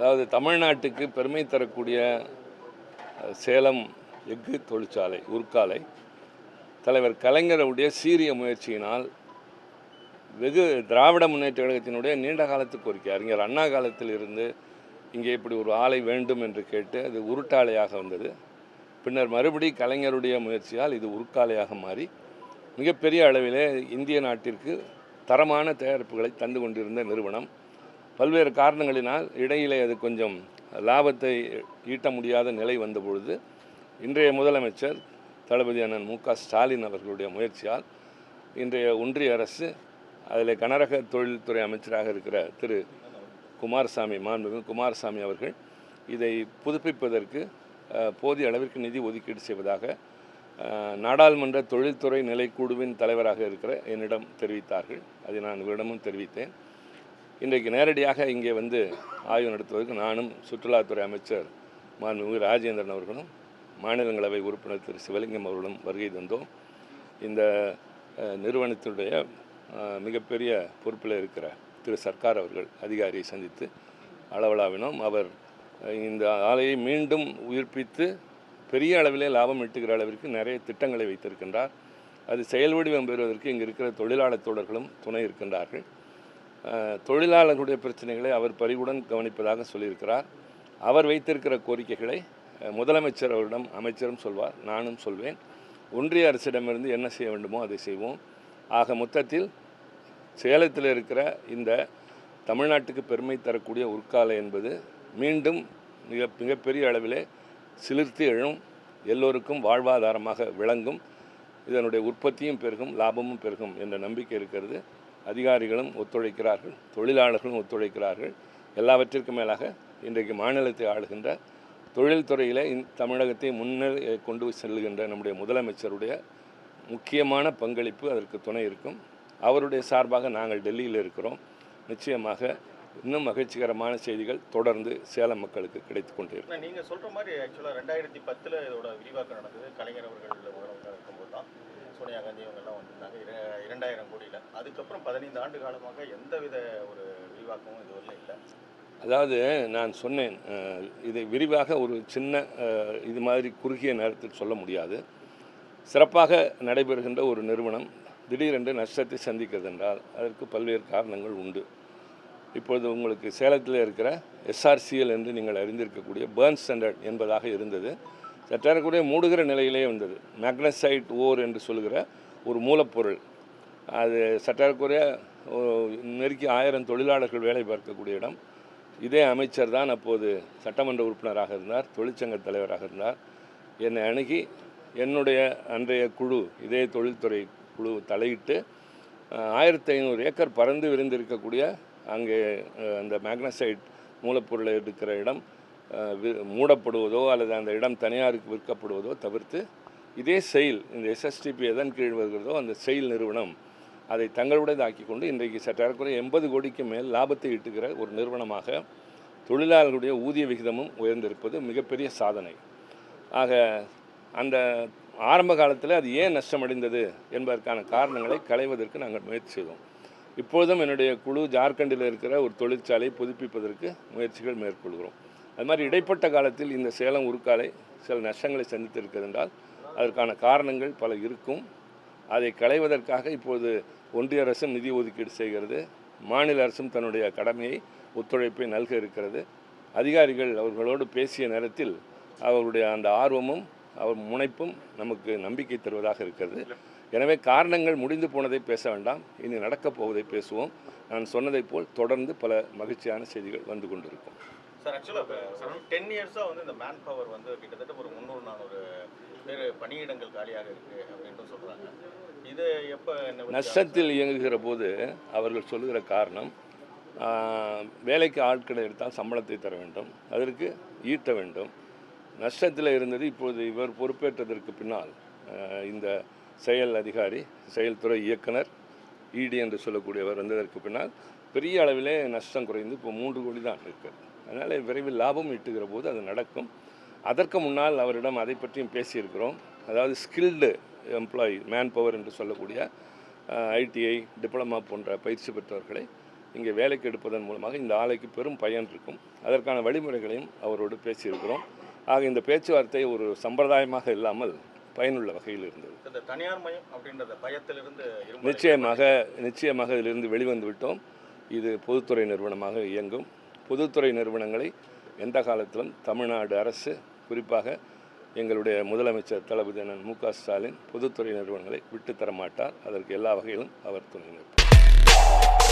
அதாவது தமிழ்நாட்டுக்கு பெருமை தரக்கூடிய சேலம் எஃகு தொழிற்சாலை உருக்காலை தலைவர் கலைஞருடைய சீரிய முயற்சியினால் வெகு திராவிட முன்னேற்ற கழகத்தினுடைய நீண்ட காலத்து கோரிக்கை. அறிஞர் அண்ணா காலத்தில் இருந்து இங்கே இப்படி ஒரு ஆலை வேண்டும் என்று கேட்டு அது உருட்டாலையாக வந்தது. பின்னர் மறுபடி கலைஞருடைய முயற்சியால் இது உருக்காலையாக மாறி மிகப்பெரிய அளவிலே இந்திய நாட்டிற்கு தரமான தயாரிப்புகளை தந்து கொண்டிருந்த நிறுவனம் பல்வேறு காரணங்களினால் இடையிலே அது கொஞ்சம் லாபத்தை ஈட்ட முடியாத நிலை வந்த பொழுது இன்றைய முதலமைச்சர் தளபதி அண்ணன் மு க ஸ்டாலின் அவர்களுடைய முயற்சியால் இன்றைய ஒன்றிய அரசு அதில் கனரக தொழில்துறை அமைச்சராக இருக்கிற திரு குமாரசாமி மாண்புமிகு குமாரசாமி அவர்கள் இதை புதுப்பிப்பதற்கு போதிய அளவிற்கு நிதி ஒதுக்கீடு செய்வதாக நாடாளுமன்ற தொழில்துறை நிலைக்குழுவின் தலைவராக இருக்கிற என்னிடம் தெரிவித்தார்கள். அதை நான் இவரிடமும் தெரிவித்தேன். இன்றைக்கு நேரடியாக இங்கே வந்து ஆய்வு நடத்துவதற்கு நானும் சுற்றுலாத்துறை அமைச்சர் மாண்புமிகு ராஜேந்திரன் அவர்களும் மாநிலங்களவை உறுப்பினர் திரு. சிவலிங்கம் அவர்களும் வருகை தந்தோம். இந்த நிறுவனத்தினுடைய மிகப்பெரிய பொறுப்பில் இருக்கிற திரு. சர்க்கார் அவர்கள் அதிகாரியை சந்தித்து அளவலாவினோம். அவர் இந்த ஆலையை மீண்டும் உயிர்ப்பித்து பெரிய அளவிலே லாபம் ஈட்டுகிற அளவிற்கு நிறைய திட்டங்களை வைத்திருக்கின்றார். அது செயல் வடிவம் பெறுவதற்கு இங்கே இருக்கிற தொழிலாளர் தோழர்களும் துணை இருக்கின்றார்கள். தொழிலாளர்களுடைய பிரச்சனைகளை அவர் பரிவுடன் கவனிப்பதாக சொல்லியிருக்கிறார். அவர் வைத்திருக்கிற கோரிக்கைகளை முதலமைச்சர் அவரிடம் அமைச்சரும் சொல்வார் நானும் சொல்வேன். ஒன்றிய அரசிடமிருந்து என்ன செய்ய வேண்டுமோ அதை செய்வோம். ஆக மொத்தத்தில் சேலத்தில் இருக்கிற இந்த தமிழ்நாட்டுக்கு பெருமை தரக்கூடிய உருக்காலை என்பது மீண்டும் மிக மிகப்பெரிய அளவிலே சிலிர்த்து எழும் எல்லோருக்கும் வாழ்வாதாரமாக விளங்கும் இதனுடைய உற்பத்தியும் பெருகும் லாபமும் பெருகும் என்ற நம்பிக்கை இருக்கிறது. அதிகாரிகளும் ஒத்துழைக்கிறார்கள் தொழிலாளர்களும் ஒத்துழைக்கிறார்கள். எல்லாவற்றிற்கும் மேலாக இன்றைக்கு மாநிலத்தை ஆளுகின்ற தொழில்துறையில் இந் தமிழகத்தை முன்னிலை கொண்டு செல்லுகின்ற நம்முடைய முதலமைச்சருடைய முக்கியமான பங்களிப்பு அதற்கு துணை இருக்கும். அவருடைய சார்பாக நாங்கள் டெல்லியில் இருக்கிறோம். நிச்சயமாக இன்னும் மகிழ்ச்சிகரமான செய்திகள் தொடர்ந்து சேலம் மக்களுக்கு கிடைத்து கொண்டே இருக்கும் சொல்கிற மாதிரி ஆக்சுவலாக ரெண்டாயிரத்தி பத்தில் இதோட விரிவாக்கம் நடந்தது. கலைஞர் அவர்கள் இருக்கும்போது தான் சோனியா காந்தி வந்திருந்தாங்க. இர- இரண்டாயிரம் கோடியில். அதுக்கப்புறம் பதினைந்து ஆண்டு காலமாக எந்தவித ஒரு விரிவாக்கமும் இதுவரையும் இல்லை. அதாவது நான் சொன்னேன் இதை விரிவாக ஒரு சின்ன இது மாதிரி குறுகிய நேரத்தில் சொல்ல முடியாது. சிறப்பாக நடைபெறுகின்ற ஒரு நிறுவனம் திடீரென்று நஷ்டத்தை சந்திக்கிறது என்றால் அதற்கு பல்வேறு காரணங்கள் உண்டு. இப்பொழுது உங்களுக்கு சேலத்தில் இருக்கிற எஸ்ஆர்சிஎல் என்று நீங்கள் அறிந்திருக்கக்கூடிய பேர்ன் ஸ்டாண்டர்ட் என்பதாக இருந்தது. சற்றேறக்குறைய மூடுகிற நிலையிலே வந்தது. மேக்னசைட் ஓர் என்று சொல்கிற ஒரு மூலப்பொருள். அது சற்றேறக்குறைய நெருக்கி ஆயிரம் தொழிலாளர்கள் வேலை பார்க்கக்கூடிய இடம். இதே அமைச்சர் தான் அப்போது சட்டமன்ற உறுப்பினராக இருந்தார் தொழிற்சங்க தலைவராக இருந்தார். என்னை அணுகி என்னுடைய அன்றைய குழு இதே தொழில்துறை குழு தலையிட்டு ஆயிரத்தி ஐநூறு ஏக்கர் பறந்து விரிந்திருக்கக்கூடிய அங்கே அந்த மேக்னசைட் மூலப்பொருளை எடுக்கிற இடம். மூடப்படுவதோ அல்லது அந்த இடம் தனியாருக்கு விற்கப்படுவதோ தவிர்த்து இதே செயல் இந்த எஸ்எஸ்டிபி எதன் கீழ் வருகிறதோ அந்த செயல் நிறுவனம் அதை தங்களுடையதாக்கி கொண்டு இன்றைக்கு சற்றேறக்குறைய எண்பது கோடிக்கு மேல் லாபத்தை ஈட்டுகிற ஒரு நிறுவனமாக தொழிலாளர்களுடைய ஊதிய விகிதமும் உயர்ந்திருப்பது மிகப்பெரிய சாதனை. ஆக அந்த ஆரம்ப காலத்தில் அது ஏன் நஷ்டமடைந்தது என்பதற்கான காரணங்களை களைவதற்கு நாங்கள் முயற்சி செய்தோம். இப்பொழுதும் என்னுடைய குழு ஜார்க்கண்டில் இருக்கிற ஒரு தொழிற்சாலை புதுப்பிப்பதற்கு முயற்சிகள் மேற்கொள்கிறோம். அது மாதிரி இடைப்பட்ட காலத்தில் இந்த சேலம் உருக்காலை சில நஷ்டங்களை சந்தித்திருக்கிறது என்றால் அதற்கான காரணங்கள் பல இருக்கும். அதை களைவதற்காக இப்போது ஒன்றிய அரசும் நிதி ஒதுக்கீடு செய்கிறது. மாநில அரசும் தன்னுடைய கடமையை ஒத்துழைப்பை நல்க இருக்கிறது. அதிகாரிகள் அவர்களோடு பேசிய நேரத்தில் அவர்களுடைய அந்த ஆர்வமும் அவர் முனைப்பும் நமக்கு நம்பிக்கை தருவதாக இருக்கிறது. எனவே காரணங்கள் முடிந்து போனதை பேச வேண்டாம். இனி நடக்கப் போவதை பேசுவோம். நான் சொன்னதைப் போல் தொடர்ந்து பல மகிழ்ச்சியான செய்திகள் வந்து கொண்டிருக்கும். சார் ஆக்சுவலாக டென் இயர்ஸாக வந்து இந்த மேன் பவர் வந்து கிட்டத்தட்ட ஒரு முந்நூறு நானூறு பேர் பணியிடங்கள் காலியாக இருக்கு அப்படின்ட்டு சொல்கிறாங்க இது எப்போ நஷ்டத்தில் இயங்குகிற போது அவர்கள் சொல்லுகிற காரணம் வேலைக்கு ஆட்களை எடுத்தால் சம்பளத்தை தர வேண்டும் அதற்கு ஈட்ட வேண்டும். நஷ்டத்தில் இருந்தது இப்போது இவர் பொறுப்பேற்றதற்கு பின்னால் இந்த செயல் அதிகாரி செயல்துறை இயக்குனர் இடி என்று சொல்லக்கூடியவர் வந்ததற்கு பின்னால் பெரிய அளவிலே நஷ்டம் குறைந்து இப்போ மூன்று கோடி தான் இருக்கிறது அதனால் விரைவில் லாபம் ஈட்டுகிற போது அது நடக்கும். அதற்கு முன்னால் அவரிடம் அதை பற்றியும் பேசியிருக்கிறோம். அதாவது ஸ்கில்டு எம்ப்ளாயி மேன் பவர் என்று சொல்லக்கூடிய ஐடிஐ டிப்ளமா போன்ற பயிற்சி பெற்றவர்களை இங்கே வேலைக்கு எடுப்பதன் மூலமாக இந்த ஆலைக்கு பெரும் பயன் இருக்கும். அதற்கான வழிமுறைகளையும் அவரோடு பேசியிருக்கிறோம். ஆக இந்த பேச்சுவார்த்தை ஒரு சம்பிரதாயமாக இல்லாமல் பயனுள்ள வகையில் இருந்தது. இந்த தனியார் மயம் அப்படின்றத பயத்திலிருந்து நிச்சயமாக நிச்சயமாக இதிலிருந்து வெளிவந்து விட்டோம். இது பொதுத்துறை நிறுவனமாக இயங்கும். பொதுத்துறை நிறுவனங்களை எந்த காலத்திலும் தமிழ்நாடு அரசு குறிப்பாக எங்களுடைய முதலமைச்சர் தளபதி அண்ணன் மு க ஸ்டாலின் பொதுத்துறை நிறுவனங்களை விட்டு அதற்கு எல்லா வகையிலும் அவர் துணை நிற்பார்.